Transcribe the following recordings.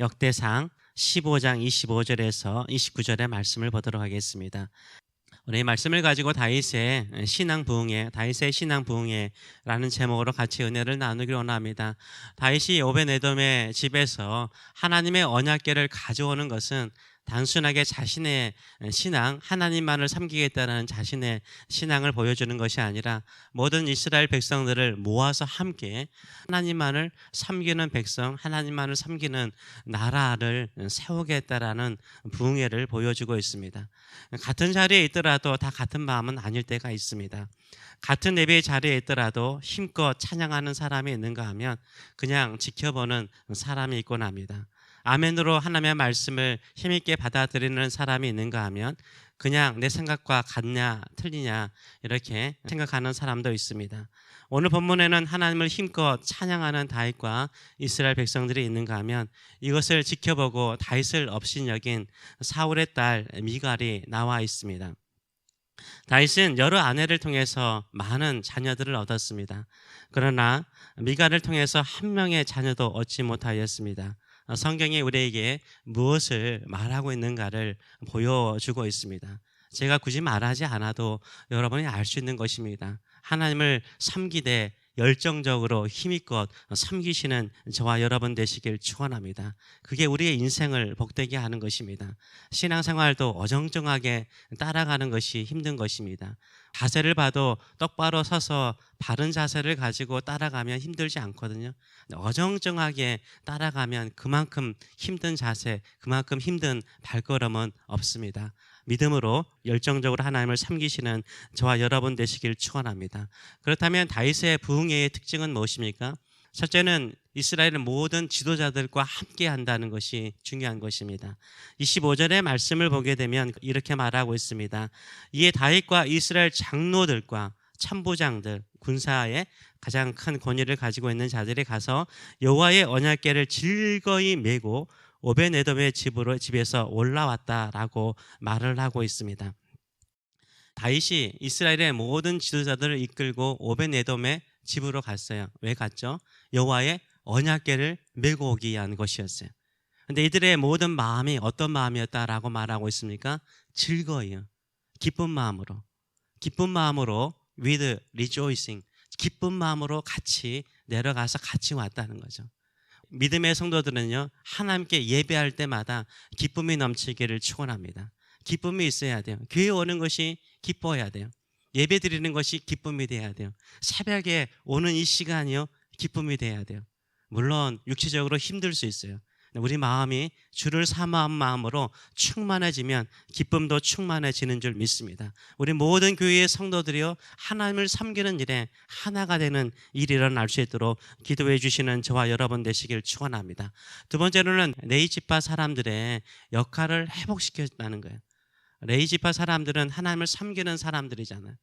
역대상 15장 25절에서 29절의 말씀을 보도록 하겠습니다. 오늘 이 말씀을 가지고 다윗의 신앙 부흥회, 다윗의 신앙 부흥회라는 제목으로 같이 은혜를 나누기를 원합니다. 다윗이 오벤에돔의 집에서 하나님의 언약궤를 가져오는 것은 단순하게 자신의 신앙, 하나님만을 섬기겠다는 자신의 신앙을 보여주는 것이 아니라 모든 이스라엘 백성들을 모아서 함께 하나님만을 섬기는 백성, 하나님만을 섬기는 나라를 세우겠다라는 부흥회를 보여주고 있습니다. 같은 자리에 있더라도 다 같은 마음은 아닐 때가 있습니다. 같은 예배의 자리에 있더라도 힘껏 찬양하는 사람이 있는가 하면 그냥 지켜보는 사람이 있곤 합니다. 아멘으로 하나님의 말씀을 힘있게 받아들이는 사람이 있는가 하면 그냥 내 생각과 같냐 틀리냐 이렇게 생각하는 사람도 있습니다. 오늘 본문에는 하나님을 힘껏 찬양하는 다윗과 이스라엘 백성들이 있는가 하면 이것을 지켜보고 다윗을 없인 여긴 사울의 딸 미갈이 나와 있습니다. 다윗은 여러 아내를 통해서 많은 자녀들을 얻었습니다. 그러나 미갈을 통해서 한 명의 자녀도 얻지 못하였습니다. 성경이 우리에게 무엇을 말하고 있는가를 보여주고 있습니다. 제가 굳이 말하지 않아도 여러분이 알 수 있는 것입니다. 하나님을 섬기되 열정적으로 힘있껏 섬기시는 저와 여러분 되시길 축원합니다. 그게 우리의 인생을 복되게 하는 것입니다. 신앙생활도 어정쩡하게 따라가는 것이 힘든 것입니다. 자세를 봐도 똑바로 서서 바른 자세를 가지고 따라가면 힘들지 않거든요. 어정쩡하게 따라가면 그만큼 힘든 자세, 그만큼 힘든 발걸음은 없습니다. 믿음으로 열정적으로 하나님을 섬기시는 저와 여러분 되시길 축원합니다. 그렇다면 다윗의 부흥회의 특징은 무엇입니까? 첫째는 이스라엘의 모든 지도자들과 함께 한다는 것이 중요한 것입니다. 25절의 말씀을 보게 되면 이렇게 말하고 있습니다. 이에 다윗과 이스라엘 장로들과 참부장들, 군사의 가장 큰 권위를 가지고 있는 자들이 가서 여호와의 언약궤를 즐거이 메고 오벤에돔의 집으로 집에서 올라왔다라고 말을 하고 있습니다. 다윗이 이스라엘의 모든 지도자들을 이끌고 오벤에돔의 집으로 갔어요. 왜 갔죠? 여호와의 언약궤를 메고 오기 위한 것이었어요. 근데 이들의 모든 마음이 어떤 마음이었다라고 말하고 있습니까? 즐거워요. 기쁜 마음으로. 기쁜 마음으로 with rejoicing. 기쁜 마음으로 같이 내려가서 같이 왔다는 거죠. 믿음의 성도들은요, 하나님께 예배할 때마다 기쁨이 넘치기를 축원합니다. 기쁨이 있어야 돼요. 교회 오는 것이 기뻐야 돼요. 예배 드리는 것이 기쁨이 돼야 돼요. 새벽에 오는 이 시간이요, 기쁨이 돼야 돼요. 물론 육체적으로 힘들 수 있어요. 우리 마음이 주를 사모한 마음으로 충만해지면 기쁨도 충만해지는 줄 믿습니다. 우리 모든 교회의 성도들이요 하나님을 섬기는 일에 하나가 되는 일이 일어날 수 있도록 기도해 주시는 저와 여러분 되시길 축원합니다. 두 번째로는 레이지파 사람들의 역할을 회복시켰다는 거예요. 레이지파 사람들은 하나님을 섬기는 사람들이잖아요.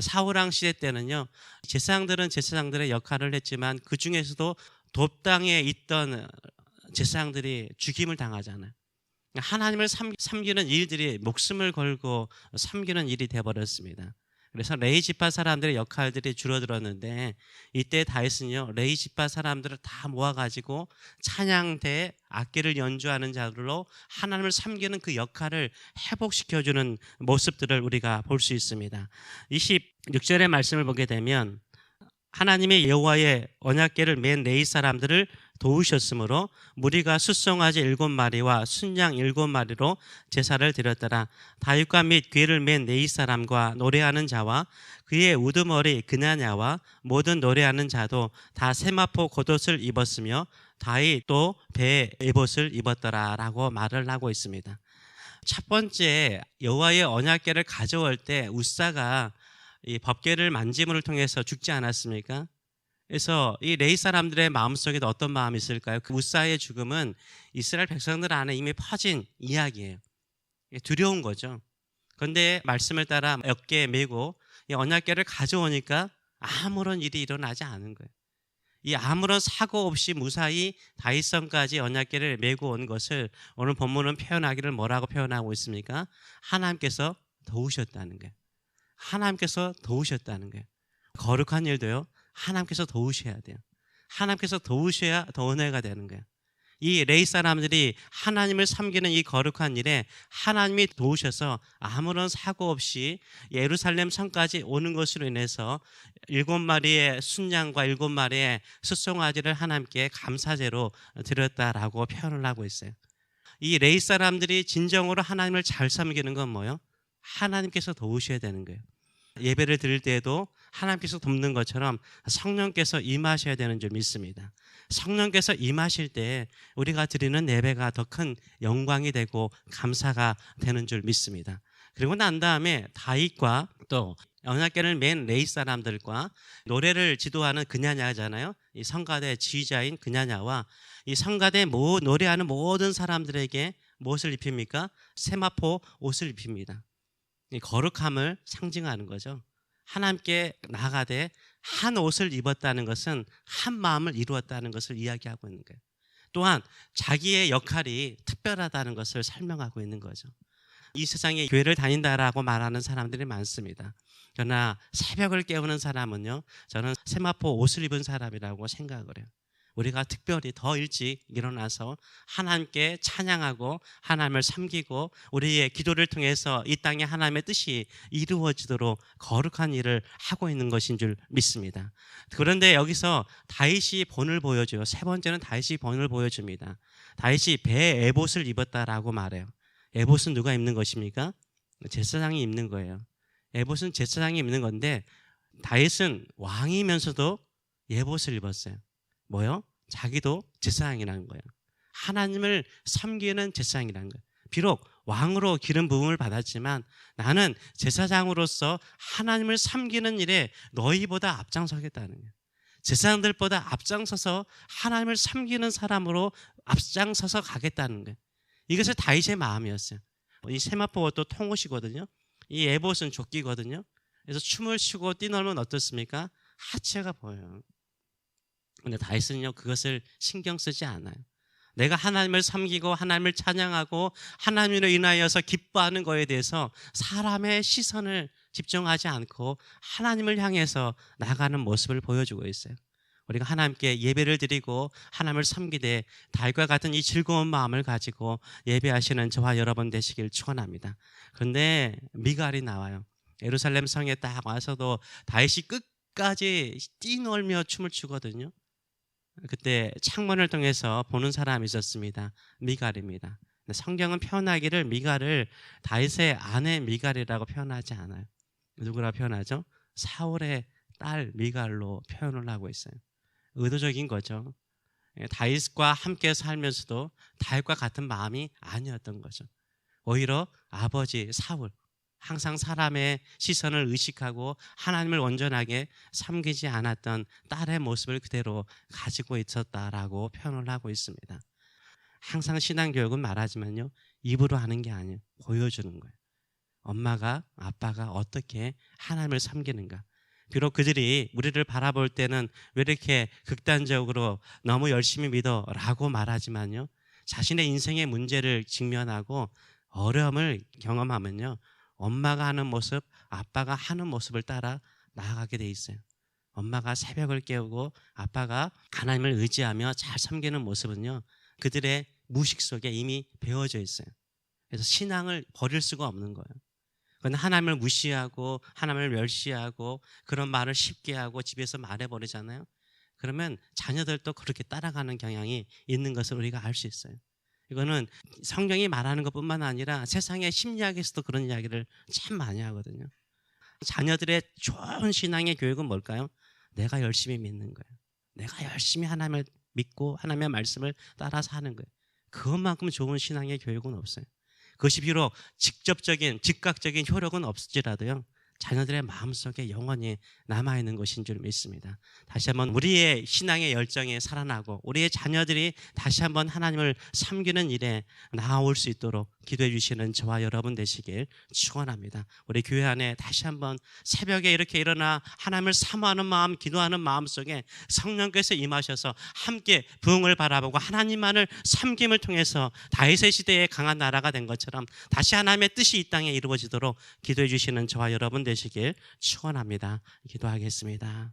사우랑 시대 때는요 제사장들은 제사장들의 역할을 했지만 그 중에서도 돕당에 있던 제사장들이 죽임을 당하잖아요. 하나님을 섬기는 일들이 목숨을 걸고 섬기는 일이 되어버렸습니다. 그래서 레이 지파 사람들의 역할들이 줄어들었는데 이때 다윗은요 레이 지파 사람들을 다 모아가지고 찬양대 악기를 연주하는 자들로 하나님을 섬기는 그 역할을 회복시켜주는 모습들을 우리가 볼 수 있습니다. 26절의 말씀을 보게 되면 하나님의 여호와의 언약궤를 맨 레이 사람들을 도우셨으므로 무리가 숫송아지 일곱 마리와 순양 일곱 마리로 제사를 드렸더라. 다윗과 및 괴를 맨 네이 사람과 노래하는 자와 그의 우두머리 그나냐와 모든 노래하는 자도 다 세마포 겉옷을 입었으며 다윗 또 배에 에봇을 입었더라라고 말을 하고 있습니다. 첫 번째 여호와의 언약궤를 가져올 때 우사가 이 법궤를 만짐을 통해서 죽지 않았습니까? 그래서 이 레이 사람들의 마음속에도 어떤 마음이 있을까요? 그 우사의 죽음은 이스라엘 백성들 안에 이미 퍼진 이야기예요. 두려운 거죠. 그런데 말씀을 따라 어깨에 메고 이 언약궤를 가져오니까 아무런 일이 일어나지 않은 거예요. 이 아무런 사고 없이 무사히 다윗성까지 언약궤를 메고 온 것을 오늘 본문은 표현하기를 뭐라고 표현하고 있습니까? 하나님께서 도우셨다는 거예요. 하나님께서 도우셨다는 거예요. 거룩한 일도요. 하나님께서 도우셔야 돼요. 하나님께서 도우셔야 더 은혜가 되는 거예요. 이 레이 사람들이 하나님을 섬기는 이 거룩한 일에 하나님이 도우셔서 아무런 사고 없이 예루살렘 성까지 오는 것으로 인해서 일곱 마리의 순양과 일곱 마리의 숫송아지를 하나님께 감사제로 드렸다라고 표현을 하고 있어요. 이 레이 사람들이 진정으로 하나님을 잘 섬기는 건 뭐예요? 하나님께서 도우셔야 되는 거예요. 예배를 드릴 때에도 하나님께서 돕는 것처럼 성령께서 임하셔야 되는 줄 믿습니다. 성령께서 임하실 때 우리가 드리는 예배가 더 큰 영광이 되고 감사가 되는 줄 믿습니다. 그리고 난 다음에 다윗과 또 언약궤를 맨 레이 사람들과 노래를 지도하는 그냐냐잖아요. 이 성가대 지휘자인 그냐냐와 이 성가대 모 노래하는 모든 사람들에게 무엇을 입힙니까? 세마포 옷을 입힙니다. 이 거룩함을 상징하는 거죠. 하나님께 나아가되 한 옷을 입었다는 것은 한 마음을 이루었다는 것을 이야기하고 있는 거예요. 또한 자기의 역할이 특별하다는 것을 설명하고 있는 거죠. 이 세상에 교회를 다닌다라고 말하는 사람들이 많습니다. 그러나 새벽을 깨우는 사람은요, 저는 세마포 옷을 입은 사람이라고 생각을 해요. 우리가 특별히 더 일찍 일어나서 하나님께 찬양하고 하나님을 섬기고 우리의 기도를 통해서 이 땅에 하나님의 뜻이 이루어지도록 거룩한 일을 하고 있는 것인 줄 믿습니다. 그런데 여기서 다윗이 본을 보여줘요. 세 번째는 다윗이 본을 보여줍니다. 다윗이 배 에봇을 입었다라고 말해요. 에봇은 누가 입는 것입니까? 제사장이 입는 거예요. 에봇은 제사장이 입는 건데 다윗은 왕이면서도 예봇을 입었어요. 뭐요? 자기도 제사장이라는 거예요. 하나님을 섬기는 제사장이라는 거예요. 비록 왕으로 기름 부음을 받았지만 나는 제사장으로서 하나님을 섬기는 일에 너희보다 앞장서겠다는 거예요. 제사장들보다 앞장서서 하나님을 섬기는 사람으로 앞장서서 가겠다는 거예요. 이것이 다윗의 마음이었어요. 이 세마포가 또 통옷이거든요. 이 에봇은 조끼거든요. 그래서 춤을 추고 뛰놀면 어떻습니까? 하체가 보여요. 근데 다윗은요 그것을 신경 쓰지 않아요. 내가 하나님을 섬기고 하나님을 찬양하고 하나님으로 인하여서 기뻐하는 것에 대해서 사람의 시선을 집중하지 않고 하나님을 향해서 나가는 모습을 보여주고 있어요. 우리가 하나님께 예배를 드리고 하나님을 섬기되 달과 같은 이 즐거운 마음을 가지고 예배하시는 저와 여러분 되시길 축원합니다. 그런데 미갈이 나와요. 예루살렘 성에 딱 와서도 다윗이 끝까지 뛰놀며 춤을 추거든요. 그때 창문을 통해서 보는 사람이 있었습니다. 미갈입니다. 성경은 표현하기를 미갈을 다윗의 아내 미갈이라고 표현하지 않아요. 누구라 표현하죠? 사울의 딸 미갈로 표현을 하고 있어요. 의도적인 거죠. 예, 다윗과 함께 살면서도 다윗과 같은 마음이 아니었던 거죠. 오히려 아버지 사울 항상 사람의 시선을 의식하고 하나님을 온전하게 섬기지 않았던 딸의 모습을 그대로 가지고 있었다라고 표현을 하고 있습니다. 항상 신앙교육은 말하지만요, 입으로 하는 게 아니에요. 보여주는 거예요. 엄마가, 아빠가 어떻게 하나님을 섬기는가. 비록 그들이 우리를 바라볼 때는 왜 이렇게 극단적으로 너무 열심히 믿어 라고 말하지만요, 자신의 인생의 문제를 직면하고 어려움을 경험하면요, 엄마가 하는 모습, 아빠가 하는 모습을 따라 나아가게 돼 있어요. 엄마가 새벽을 깨우고 아빠가 하나님을 의지하며 잘 섬기는 모습은요, 그들의 무식 속에 이미 배워져 있어요. 그래서 신앙을 버릴 수가 없는 거예요. 그건 하나님을 무시하고 하나님을 멸시하고 그런 말을 쉽게 하고 집에서 말해버리잖아요. 그러면 자녀들도 그렇게 따라가는 경향이 있는 것을 우리가 알 수 있어요. 이거는 성경이 말하는 것뿐만 아니라 세상의 심리학에서도 그런 이야기를 참 많이 하거든요. 자녀들의 좋은 신앙의 교육은 뭘까요? 내가 열심히 믿는 거예요. 내가 열심히 하나님을 믿고 하나님의 말씀을 따라서 하는 거예요. 그것만큼 좋은 신앙의 교육은 없어요. 그것이 비록 직접적인 즉각적인 효력은 없을지라도요. 자녀들의 마음속에 영원히 남아 있는 것인 줄 믿습니다. 다시 한번 우리의 신앙의 열정에 살아나고 우리의 자녀들이 다시 한번 하나님을 섬기는 일에 나아올 수 있도록 기도해 주시는 저와 여러분 되시길 축원합니다. 우리 교회 안에 다시 한번 새벽에 이렇게 일어나 하나님을 사모하는 마음, 기도하는 마음 속에 성령께서 임하셔서 함께 부흥을 바라보고 하나님만을 섬김을 통해서 다윗의 시대에 강한 나라가 된 것처럼 다시 하나님의 뜻이 이 땅에 이루어지도록 기도해 주시는 저와 여러분 되시길 축원합니다. 기도하겠습니다.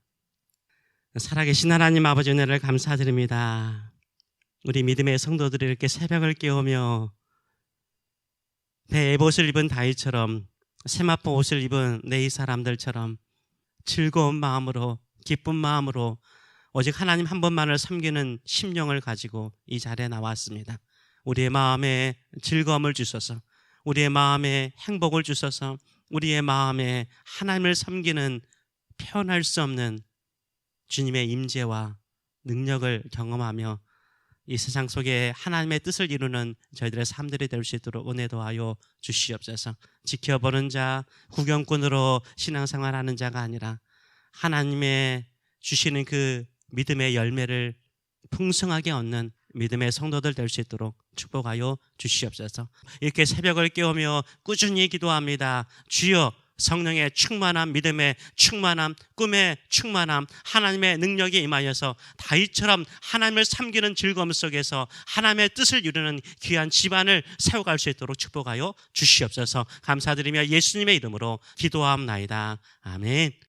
살아계신 하나님 아버지 은혜를 감사드립니다. 우리 믿음의 성도들이 이렇게 새벽을 깨우며 배의 옷을 입은 다윗처럼 세마포 옷을 입은 내 이 사람들처럼 즐거운 마음으로 기쁜 마음으로 오직 하나님 한 분만을 섬기는 심령을 가지고 이 자리에 나왔습니다. 우리의 마음에 즐거움을 주셔서 우리의 마음에 행복을 주셔서 우리의 마음에 하나님을 섬기는 표현할 수 없는 주님의 임재와 능력을 경험하며 이 세상 속에 하나님의 뜻을 이루는 저희들의 삶들이 될 수 있도록 은혜 도 하여 주시옵소서. 지켜보는 자, 구경꾼으로 신앙생활하는 자가 아니라 하나님의 주시는 그 믿음의 열매를 풍성하게 얻는 믿음의 성도들 될 수 있도록 축복하여 주시옵소서. 이렇게 새벽을 깨우며 꾸준히 기도합니다. 주여 성령의 충만함, 믿음의 충만함, 꿈의 충만함, 하나님의 능력이 임하여서 다윗처럼 하나님을 섬기는 즐거움 속에서 하나님의 뜻을 이루는 귀한 집안을 세워갈 수 있도록 축복하여 주시옵소서. 감사드리며 예수님의 이름으로 기도함나이다. 아멘.